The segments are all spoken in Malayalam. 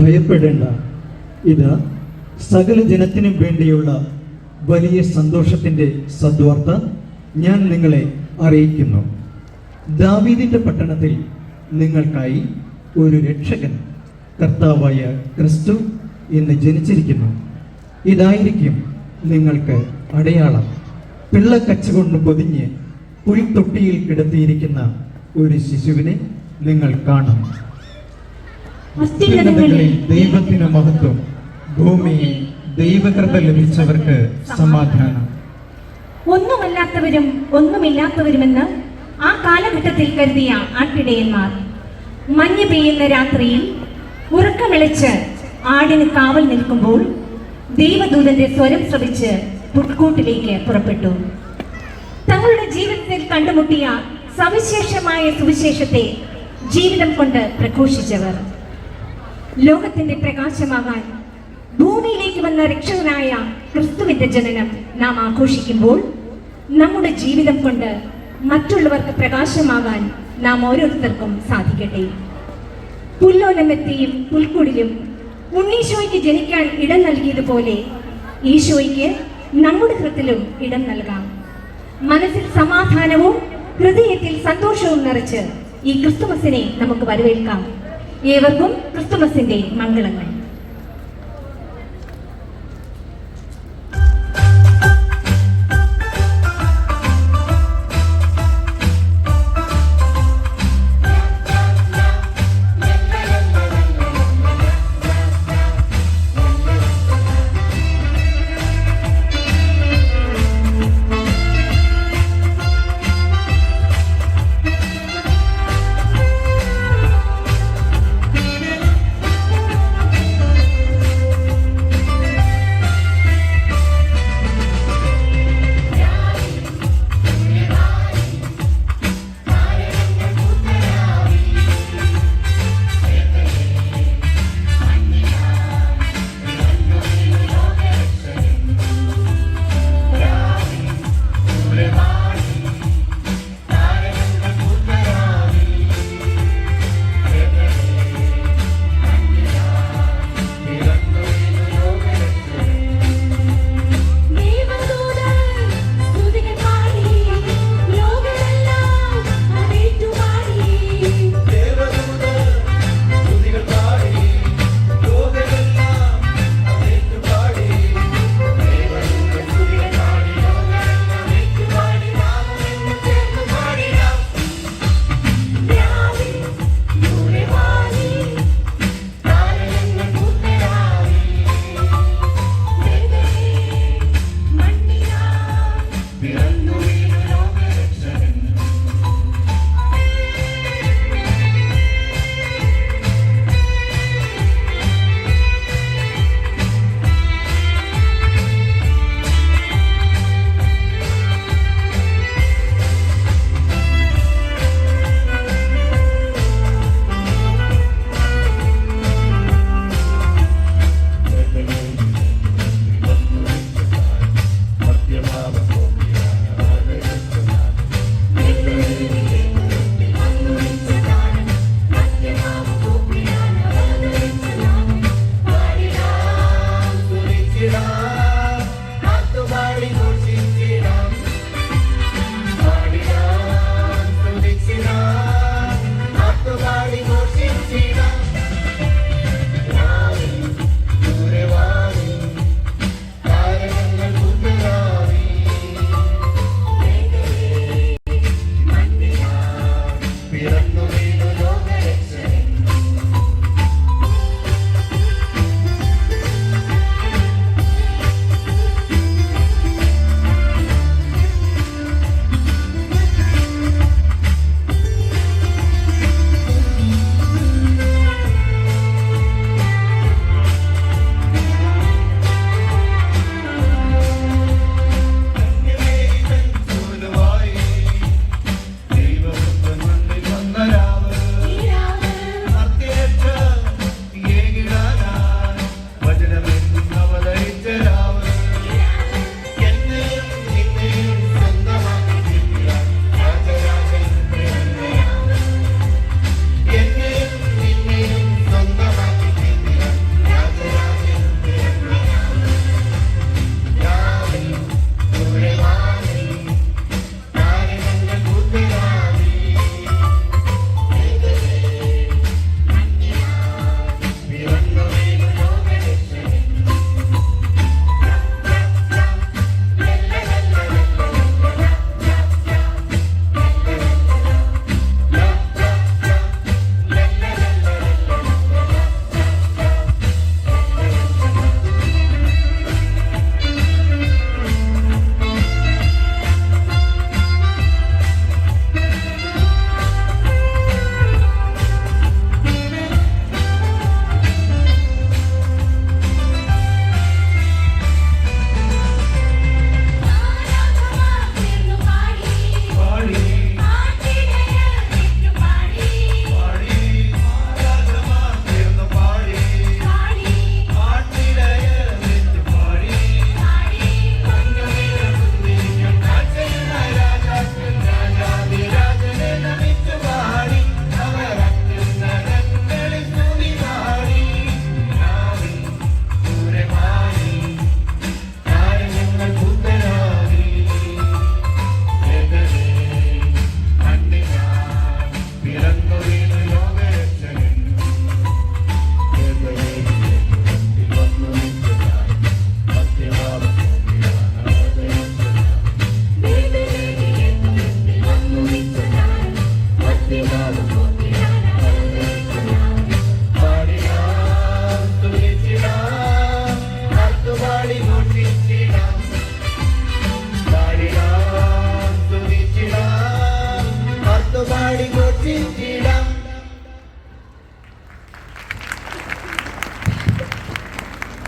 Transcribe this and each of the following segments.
ഭയപ്പെടേണ്ട. ഇത് സകല ജനത്തിനും വേണ്ടിയുള്ള വലിയ സന്തോഷത്തിന്റെ സദ്വാർത്ത ഞാൻ നിങ്ങളെ അറിയിക്കുന്നു. ദാവീദിന്റെ പട്ടണത്തിൽ നിങ്ങൾക്കായി ഒരു രക്ഷകൻ കർത്താവായ ക്രിസ്തു ഇന്ന് ജനിച്ചിരിക്കുന്നു. ഇതായിരിക്കും നിങ്ങൾക്ക് അടയാളം. പിള്ളക്കച്ച കൊണ്ട് പൊതിഞ്ഞ് പുൽത്തൊട്ടിയിൽ കിടത്തിയിരിക്കുന്ന ഒരു ശിശുവിനെ നിങ്ങൾ കാണും. ദൈവത്തിന് മഹത്വം ഭൂമിയിൽ ദൈവകൃപ ലഭിച്ചവർക്ക് സമാധാനം. ഒന്നുമല്ലാത്തവരും ഒന്നുമില്ലാത്തവരുമെന്ന് ആ കാലഘട്ടത്തിൽ കരുതിയ ആട്ടിടയന്മാർ മഞ്ഞ് പെയ്യുന്ന രാത്രിയിൽ ഉറക്കമിളച്ച് ആടിന് കാവൽ നിൽക്കുമ്പോൾ ദൈവദൂതന്റെ സ്വരം ശ്രവിച്ച് പുൽക്കൂട്ടിലേക്ക് പുറപ്പെട്ടു. തങ്ങളുടെ ജീവിതത്തിൽ കണ്ടുമുട്ടിയ സവിശേഷമായ സുവിശേഷത്തെ ജീവിതം കൊണ്ട് പ്രഘോഷിച്ചവർ. ലോകത്തിന്റെ പ്രകാശമാകാൻ ഭൂമിയിലേക്ക് വന്ന രക്ഷകനായ ക്രിസ്തുവിന്റെ ജനനം നാം ആഘോഷിക്കുമ്പോൾ നമ്മുടെ ജീവിതം കൊണ്ട് മറ്റുള്ളവർക്ക് പ്രകാശമാകാൻ നാം ഓരോരുത്തർക്കും സാധിക്കട്ടെ. പുല്ലോലമെത്തിയും പുൽക്കുടിലും ഉണ്ണീശോയ്ക്ക് ജനിക്കാൻ ഇടം നൽകിയതുപോലെ ഈശോയ്ക്ക് നമ്മുടെ ഹൃത്തിലും ഇടം നൽകാം. മനസ്സിൽ സമാധാനവും ഹൃദയത്തിൽ സന്തോഷവും നിറച്ച് ഈ ക്രിസ്തുമസിനെ നമുക്ക് വരവേൽക്കാം. ഏവർക്കും ക്രിസ്തുമസിന്റെ മംഗളങ്ങൾ.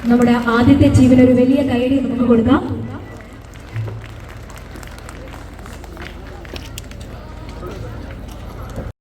നമ്മുടെ ആദ്യത്തെ ജീവനൊരു വലിയ കൈയടി നമുക്ക് കൊടുക്കാം.